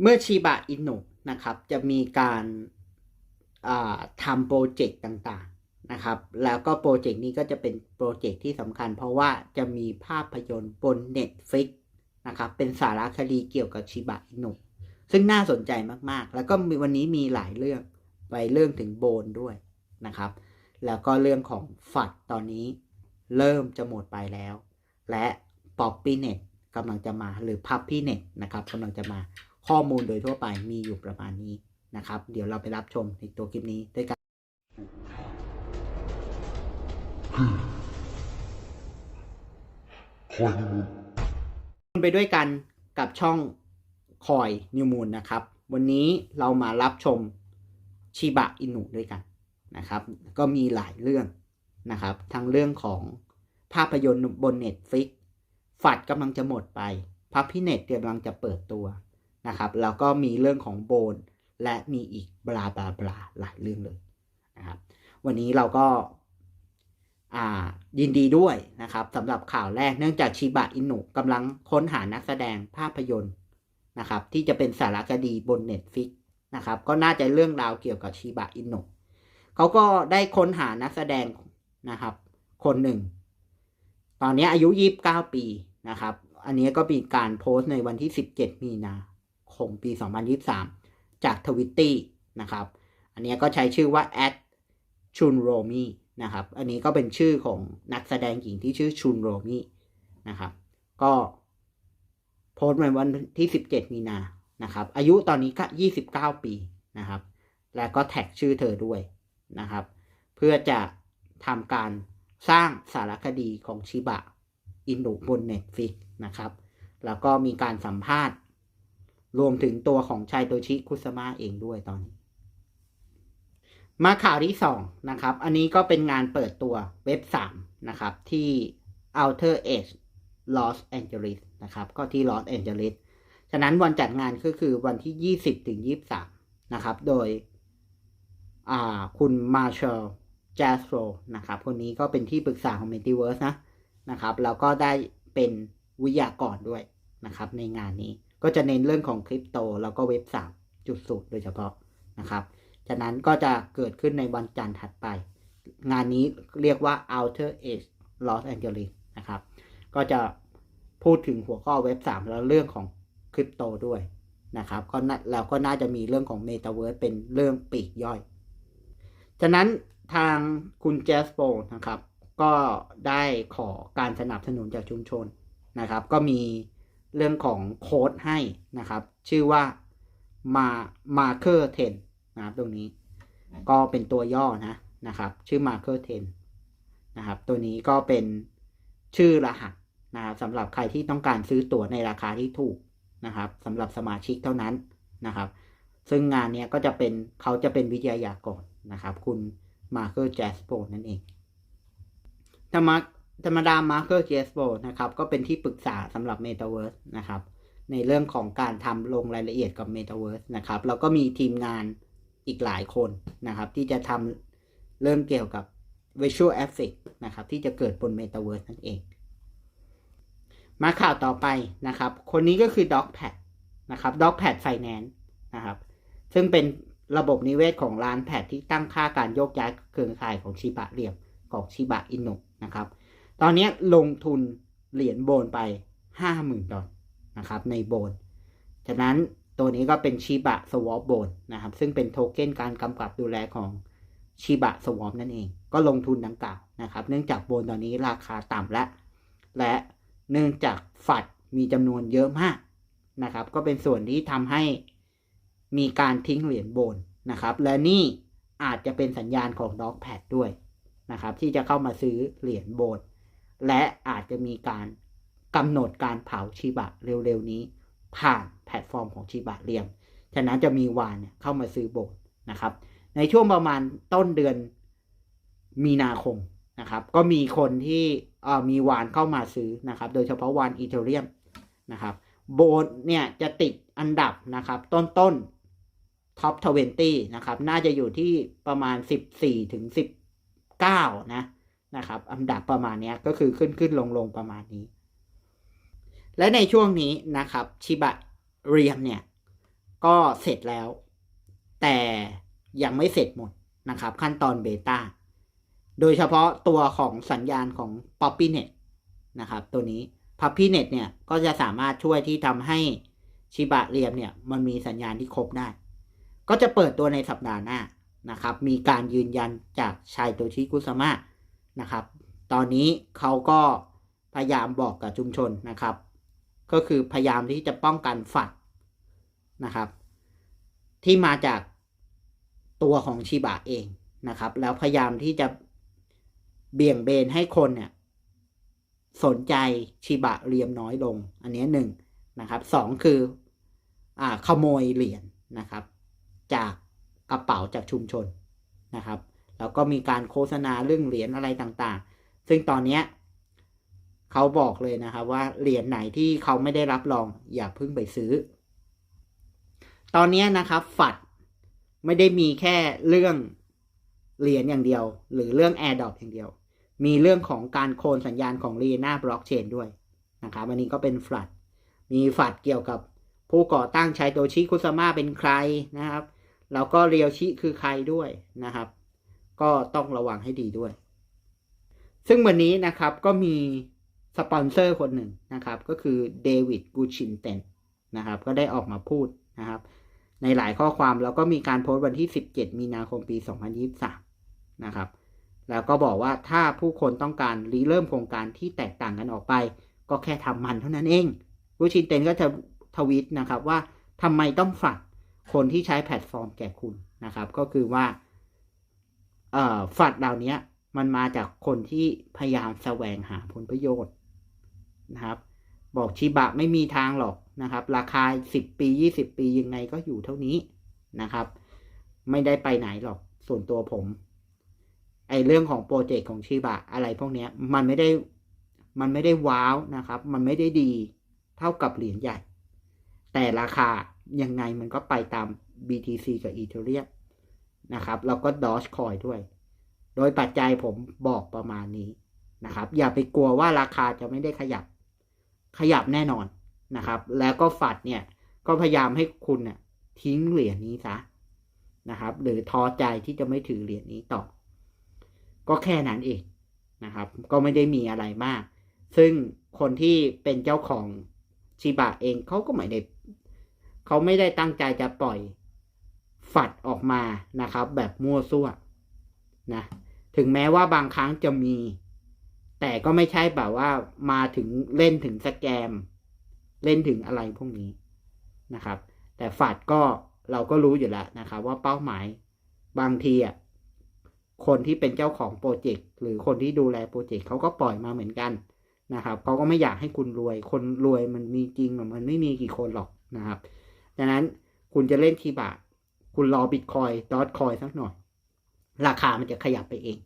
เมื่อชิบะอินุนะครับจะมีการาทำโปรเจกต์ต่างๆนะครับ แล้วก็โปรเจกต์นี้ก็จะเป็นโปรเจกต์ที่สำคัญ เพราะว่าจะมีภาพยนตร์บน Netflix นะครับเป็นสารคดีเกี่ยวกับชิบะอินุซึ่งน่าสนใจมากๆ แล้วก็วันนี้มีหลายเรื่องไปเรื่องถึงโบนด้วยนะครับ แล้วก็เรื่องของฝัดตอนนี้เริ่มจะหมดไปแล้ว และป๊อปปี้เน็ตกำลังจะมาหรือพับพี่เน็ตนะครับกำลังจะมา ข้อมูลโดยทั่วไปมีอยู่ประมาณนี้นะครับ เดี๋ยวเราไปรับชมในตัวคลิปนี้ด้วยกันคอยมูลไปด้วยกันกับช่องคอยนิวมูลนะครับ วันนี้เรามารับชมชิบะอินุด้วยกันนะครับ ก็มีหลายเรื่องนะครับ ทั้งเรื่องของภาพยนตร์บน Netflix ฝัดกำลังจะหมดไปพับพี่เน็ตกำลังจะเปิดตัว นะครับ แล้วก็มีเรื่องของโบน และมีอีกบลาบลาบลาหลายเรื่องเลยนะครับ วันนี้เราก็ยินดีด้วยนะครับสำหรับข่าวแรกเนื่องจากชิบะอินุกำลังค้นหานักแสดงภาพยนตร์นะครับ ที่จะเป็นสารคดีบน Netflix นะครับ ก็น่าจะเรื่องราวเกี่ยวกับชิบะอินุเขาก็ได้ค้นหานักแสดงนะครับ คนหนึ่ง ตอนนี้อายุ 29 ปีนะครับ อันนี้ก็มีการโพสต์ในวันที่ 17 มีนา คมปี 2023 จากทวิตตี้นะครับ อันนี้ก็ใช้ชื่อว่าแอดชุนโรมีนะครับ อันนี้ก็เป็นชื่อของนักแสดงหญิงที่ชื่อชุนโรมีนะครับ ก็โพสต์ในวันที่ 17 มีนานะครับ อายุตอนนี้ก็ 29 ปีนะครับ และก็แท็กชื่อเธอด้วยนะครับ เพื่อจะทำการสร้างสารคดีของชิบะ อินุบน Netflix นะครับ แล้วก็มีการสัมภาษณ์ รวมถึงตัวของชายโตชิคุสมะเองด้วยตอนนี้ มาข่าวที่สองนะครับ อันนี้ก็เป็นงานเปิดตัวเว็บสามนะครับ ที่ Outer Edge Los Angeles นะครับ ก็ที่ Los Angeles ฉะนั้นวันจัดงานก็คือวันที่ 20 ถึง 23 นะครับ โดยคุณมาร์ชลแจสโ o นะครับ คนนี้ก็เป็นที่ปรึกษาของ Metiverse นะนะครับ แล้วก็ได้เป็นวิทยากรด้วยนะครับในงานนี้ ก็จะเน้นเรื่องของคริปโตแล้วก็เว็บ3จุดสูโดยเฉพาะนะครับฉะนั้นก็จะเกิดขึ้นในวันจันทร์ถัดไป งานนี้เรียกว่า Outer Edge Los Angeles นะครับ ก็จะพูดถึงหัวข้อเว็บ 3 แล้วเรื่องของคริปโตด้วยนะครับก็น่าแล้วก็น่าจะมีเรื่องของ Metaverse เป็นเรื่องปีกย่อย ฉะนั้นทางคุณแจสโปนะครับ ก็ได้ขอการสนับสนุนจากชุมชนนะครับ ก็มี เรื่องของโค้ดให้นะครับ ชื่อว่า มามาร์เกอร์เทนนะครับตรงนี้ก็เป็นตัวย่อนะนะครับ ชื่อ Marker 10นะครับ ตัวนี้ก็เป็นชื่อรหัสนะครับสำหรับใครที่ต้องการซื้อตั๋วในราคาที่ถูกนะครับสำหรับสมาชิกเท่านั้นนะครับ ซึ่งงานนี้ก็จะเป็นเขาจะเป็นวิทยากรนะครับ คุณ Marker j a s p o นั่นเองธรรมา ธรรมดา Marker j a s p o นะครับ ก็เป็นที่ปรึกษาสำหรับ Metaverse นะครับ ในเรื่องของการทำลงรายละเอียดกับ Metaverse นะครับ แล้วก็มีทีมงานอีกหลายคนนะครับ ที่จะทำเรื่องเกี่ยวกับ Visual Effect นะครับ ที่จะเกิดบน Metaverse นั่นเอง มาข่าวต่อไปนะครับ คนนี้ก็คือ Dogpad นะครับ Dogpad Finance นะครับ ซึ่งเป็นระบบนิเวศของร้านแพดที่ตั้งค่าการโยกย้ายเครือข่ายของชิบะเหลี่ยมของชิบะอินุนะครับ ตอนนี้ลงทุนเหรียญโบนไป 50,000ดอลนะครับในโบนฉะนั้นตัวนี้ก็เป็นชิบะสวอปโบนนะครับ ซึ่งเป็นโทเค็นการกำกับดูแลของชิบะสวอปนั่นเอง ก็ลงทุนดังกล่าวนะครับ เนื่องจากโบนตอนนี้ราคาต่ำและ และเนื่องจากฝัดมีจำนวนเยอะมากนะครับ ก็เป็นส่วนที่ทำให้มีการทิ้งเหรียญโบนนะครับ และนี่อาจจะเป็นสัญญาณของ d o g p a d ด้วยนะครับ ที่จะเข้ามาซื้อเหรียญโบน และอาจจะมีการกำหนดการเผาชิบะเร็วๆนี้ ผ่านแพลตฟอร์มของชิบะเรียม ฉะนั้นจะมีวานเนี่ยเข้ามาซื้อโบนนะครับ ในช่วงประมาณต้นเดือนมีนาคมนะครับ ก็มีคนที่มีวานเข้ามาซื้อนะครับ โดยเฉพาะวานอีเทเรียมนะครับ โบนเนี่ยจะติดอันดับนะครับ ต้นๆท็อปทเวนตี้นะครับ น่าจะอยู่ที่ประมาณ 14ถึง19 นะ นะครับอันดับประมาณนี้ก็คือขึ้นขึ้นลงลงประมาณนี้ และในช่วงนี้นะครับชิบะเรียมเนี่ย ก็เสร็จแล้ว แต่ยังไม่เสร็จหมดนะครับ ขั้นตอนเบต้าโดยเฉพาะตัวของสัญญาณของ PuppyNet นะครับ ตัวนี้ PuppyNet เนี่ยก็จะสามารถช่วยที่ทำให้ชิบะเรียมเนี่ยมันมีสัญญาณที่ครบได้ ก็จะเปิดตัวในสัปดาห์หน้านะครับ มีการยืนยันจากชายโตชิกุสมะ นะครับ ตอนนี้เขาก็พยายามบอกกับชุมชนนะครับ ก็คือพยายามที่จะป้องกันฝัดนะครับ ที่มาจากตัวของชิบะเองนะครับ แล้วพยายามที่จะเบี่ยงเบนให้คนเนี่ยสนใจชิบะเรียมน้อยลง อันนี้หนึ่งนะครับสองคืออ่าขโมยเหรียญนะครับ จากกระเป๋าจากชุมชนนะครับ แล้วก็มีการโฆษณาเรื่องเหรียญอะไรต่างๆ ซึ่งตอนเนี้ยเขาบอกเลยนะครับว่าเหรียญไหนที่เขาไม่ได้รับรองอย่าเพิ่งไปซื้อ ตอนนี้นะครับฝัดไม่ได้มีแค่เรื่องเหรียญอย่างเดียว หรือเรื่อง AirDrop อย่างเดียว มีเรื่องของการโคลนสัญญาณของ r e n a Blockchain ด้วยนะครับอันนี้ก็เป็นฝัดมีฝัดเกี่ยวกับผู้ก่อตั้งชายโตชิคุสมาเป็นใครนะครับ แล้วก็เรียวชิคือใครด้วยนะครับ ก็ต้องระวังให้ดีด้วย ซึ่งวันนี้นะครับก็มีสปอนเซอร์คนหนึ่งนะครับ ก็คือเดวิดกูชินเตนนะครับ ก็ได้ออกมาพูดนะครับ ในหลายข้อความแล้วก็มีการโพสต์วันที่ 17 มีนาคมปี 2023 นะครับ แล้วก็บอกว่าถ้าผู้คนต้องการรีเริ่มโครงการที่แตกต่างกันออกไป ก็แค่ทำมันเท่านั้นเองกูชินเตนก็จะทวิตนะครับว่าทำไมต้องฝัดคนที่ใช้แพลตฟอร์มแก่คุณนะครับ ก็คือว่า ฝัดเหล่านี้มันมาจากคนที่พยายามแสวงหาผลประโยชน์นะครับ บอกชิบะไม่มีทางหรอกนะครับ ราคา 10 ปี 20 ปียังไงก็อยู่เท่านี้นะครับ ไม่ได้ไปไหนหรอกส่วนตัวผมไอเรื่องของโปรเจกต์ของชิบะอะไรพวกนี้มันไม่ได้มันไม่ได้ว้าวนะครับ มันไม่ได้ดีเท่ากับเหรียญใหญ่ แต่ราคายังไงมันก็ไปตาม BTC กับ Ethereum นะครับ แล้วก็ Dogecoin ด้วย โดยปัจจัยผมบอกประมาณนี้นะครับ อย่าไปกลัวว่าราคาจะไม่ได้ขยับ ขยับแน่นอนนะครับ แล้วก็ฝัดเนี่ย ก็พยายามให้คุณเนี่ยทิ้งเหรียญนี้ซะนะครับ หรือท้อใจที่จะไม่ถือเหรียญนี้ต่อ ก็แค่นั้นเองนะครับ ก็ไม่ได้มีอะไรมาก ซึ่งคนที่เป็นเจ้าของชิบะเองเขาก็ไม่ได้เขาไม่ได้ตั้งใจจะปล่อย ฝัดออกมานะครับ แบบมั่วซั่วนะถึงแม้ว่าบางครั้งจะมี แต่ก็ไม่ใช่แบบว่ามาถึงเล่นถึงสแกม เล่นถึงอะไรพวกนี้นะครับ แต่ฝัดก็เราก็รู้อยู่แล้วนะครับ ว่าเป้าหมายบางทีอะคนที่เป็นเจ้าของโปรเจกต์หรือคนที่ดูแลโปรเจกต์เขาก็ปล่อยมาเหมือนกันนะครับเขาก็ไม่อยากให้คุณรวย คนรวยมันมีจริงมันไม่มีกี่คนหรอกนะครับ ดังนั้นคุณจะเล่นทีบะ คุณรอบิตคอยดอทคอยสักหน่อย ราคามันจะขยับไปเอง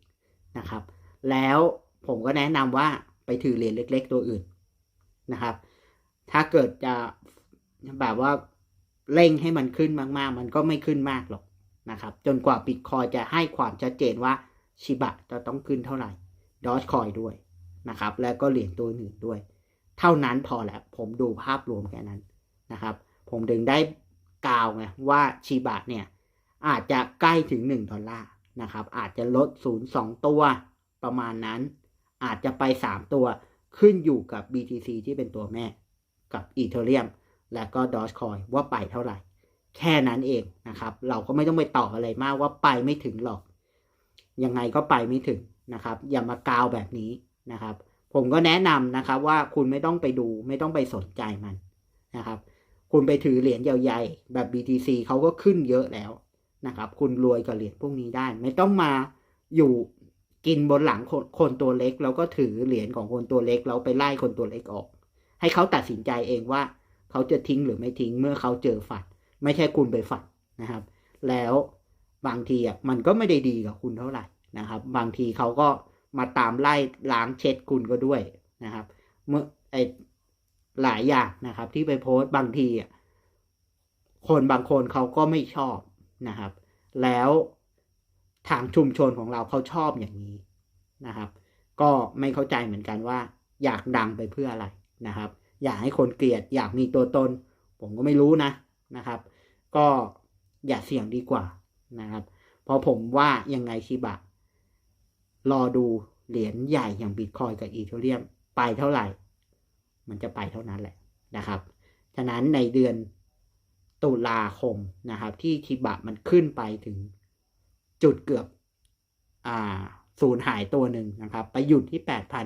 นะครับ แล้วผมก็แนะนำว่าไปถือเหรียญเล็ก ๆ ตัวอื่นนะครับ ถ้าเกิดจะแบบว่าเร่งให้มันขึ้นมาก ๆ มันก็ไม่ขึ้นมากหรอกนะครับ จนกว่าบิตคอยจะให้ความชัดเจนว่าชิบะจะต้องขึ้นเท่าไหร่ดอทคอยด้วยนะครับ แล้วก็เหรียญตัวอื่นด้วย เท่านั้นพอแล้วผมดูภาพรวมแค่นั้นนะครับ ผมถึงได้ กล่าวไงว่าชิบะเนี่ยอาจจะใกล้ถึง 1 ดอลลาร์นะครับ อาจจะลด 0 2 ตัวประมาณนั้น อาจจะไป 3 ตัวขึ้นอยู่กับ BTC ที่เป็นตัวแม่กับ Ethereum และก็ Dogecoin ว่าไปเท่าไหร่ แค่นั้นเองนะครับ เราก็ไม่ต้องไปต่ออะไรมากว่าไปไม่ถึงหรอก ยังไงก็ไปไม่ถึงนะครับ อย่ามากาวแบบนี้นะครับ ผมก็แนะนำนะครับว่าคุณไม่ต้องไปดูไม่ต้องไปสนใจมันนะครับ คุณไปถือเหรียญใหญ่ๆแบบ BTC เขาก็ขึ้นเยอะแล้วนะครับ คุณรวยกับเหรียญพวกนี้ได้ ไม่ต้องมาอยู่กินบนหลังคนคนตัวเล็ก แล้วก็ถือเหรียญของคนตัวเล็กแล้วไปไล่คนตัวเล็กออก ให้เขาตัดสินใจเองว่าเขาจะทิ้งหรือไม่ทิ้งเมื่อเขาเจอฝัดไม่ใช่คุณไปฝัดนะครับ แล้วบางทีอะมันก็ไม่ได้ดีกับคุณเท่าไหร่นะครับ บางทีเขาก็มาตามไล่ล้างเช็ดคุณก็ด้วยนะครับ เมื่อไอ หลายอย่างนะครับ ที่ไปโพสต์บางทีคนบางคนเขาก็ไม่ชอบนะครับ แล้วทางชุมชนของเราเขาชอบอย่างนี้นะครับ ก็ไม่เข้าใจเหมือนกันว่า อยากดังไปเพื่ออะไรนะครับ อยากให้คนเกลียด อยากมีตัวตน ผมก็ไม่รู้นะนะครับ ก็อย่าเสี่ยงดีกว่านะครับเพราะผมว่ายังไงชิบะ รอดูเหรียญใหญ่อย่างบิตคอยกับอีเทเรียมไปเท่าไหร่ มันจะไปเท่านั้นแหละนะครับ ฉะนั้นในเดือนตุลาคมนะครับที่ชิบะมันขึ้นไปถึงจุดเกือบอ่าศูนย์หายตัวหนึ่งนะครับ ไปหยุดที่แปดพัน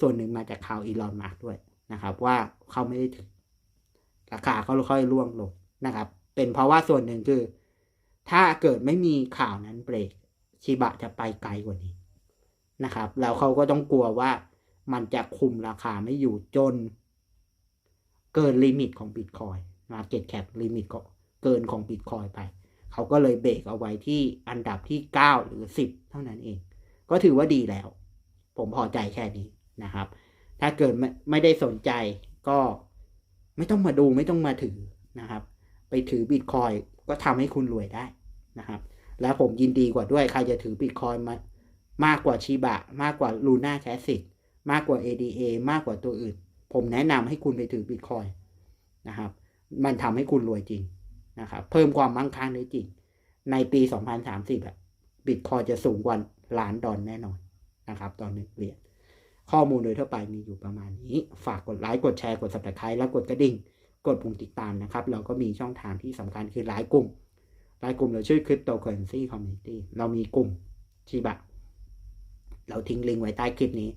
ส่วนหนึ่งมาจากข่าวอีลอนมาร์กด้วยนะครับ ว่าเขาไม่ได้ถึงราคาเขาค่อยๆร่วงลงนะครับ เป็นเพราะว่าส่วนหนึ่งคือ ถ้าเกิดไม่มีข่าวนั้นเบรกชิบะจะไปไกลกว่านี้นะครับ แล้วเขาก็ต้องกลัวว่า มันจะคุมราคาไม่อยู่จน เกินลิมิตของบิตคอยมาเก็ตแคปลิมิตก็เกินของบิตคอยไป เขาก็เลยเบรกเอาไว้ที่อันดับที่ 9 หรือ 10 เท่านั้นเอง ก็ถือว่าดีแล้ว ผมพอใจแค่นี้นะครับ ถ้าเกิดไม่ไม่ได้สนใจก็ไม่ต้องมาดูไม่ต้องมาถือนะครับ ไปถือบิตคอยก็ทำให้คุณรวยได้นะครับ แล้วผมยินดีกว่าด้วยใครจะถือบิตคอยมามากกว่าชิบะ มากกว่าลูน่าแคสซิก มากกว่า ADA มากกว่าตัวอื่น ผมแนะนำให้คุณไปถือบิตคอยนะครับ มันทำให้คุณรวยจริงนะครับ เพิ่มความมั่งคั่งได้จริง ในปี 2030อะบิตคอยจะสูงกว่าล้านดอลแน่นอนนะครับ ตอนหนึ่งเหรียญข้อมูลโดยทั่วไปมีอยู่ประมาณนี้ ฝากกดไลค์ กดแชร์ กด subscribe แล้วกดกระดิ่ง กดปุ่มติดตามนะครับ เราก็มีช่องทางที่สำคัญคือไลน์กลุ่มไลน์กลุ่มเราชื่อ Cryptocurrency Community เรามีกลุ่มชิบะ เราทิ้งลิงก์ไว้ใต้คลิปนี้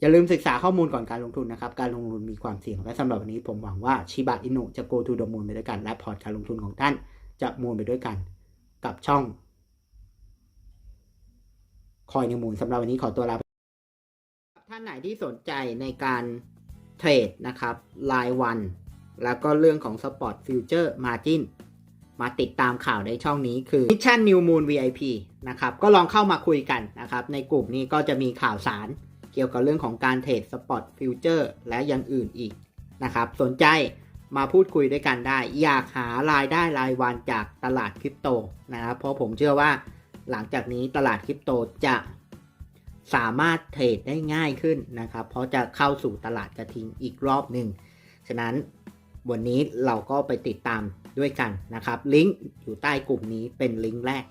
อย่าลืมศึกษาข้อมูลก่อนการลงทุนนะครับ การลงทุนมีความเสี่ยง และสำหรับวันนี้ผมหวังว่าชิบะอินุจะ go to the moon ไปด้วยกัน และพอร์ตการลงทุนของท่านจะมูนไปด้วยกัน กับช่องคอยในมูลสำหรับวันนี้ขอตัวลาไปท่านไหนที่สนใจในการเทรดนะครับรายวัน แล้วก็เรื่องของ Spot Future Margin มาติดตามข่าวในช่องนี้คือ Mission New Moon VIP นะครับ ก็ลองเข้ามาคุยกันนะครับ ในกลุ่มนี้ก็จะมีข่าวสาร เกี่ยวกับเรื่องของการเทรด Spot Future และอย่างอื่นอีกนะครับ สนใจมาพูดคุยด้วยกันได้ อยากหารายได้รายวันจากตลาดคริปโตนะครับเพราะผมเชื่อว่าหลังจากนี้ตลาดคริปโตจะสามารถเทรดได้ง่ายขึ้นนะครับ เพราะจะเข้าสู่ตลาดกระทิงอีกรอบหนึ่ง ฉะนั้นวันนี้เราก็ไปติดตามด้วยกันนะครับ ลิงก์อยู่ใต้กลุ่มนี้เป็นลิงก์แรก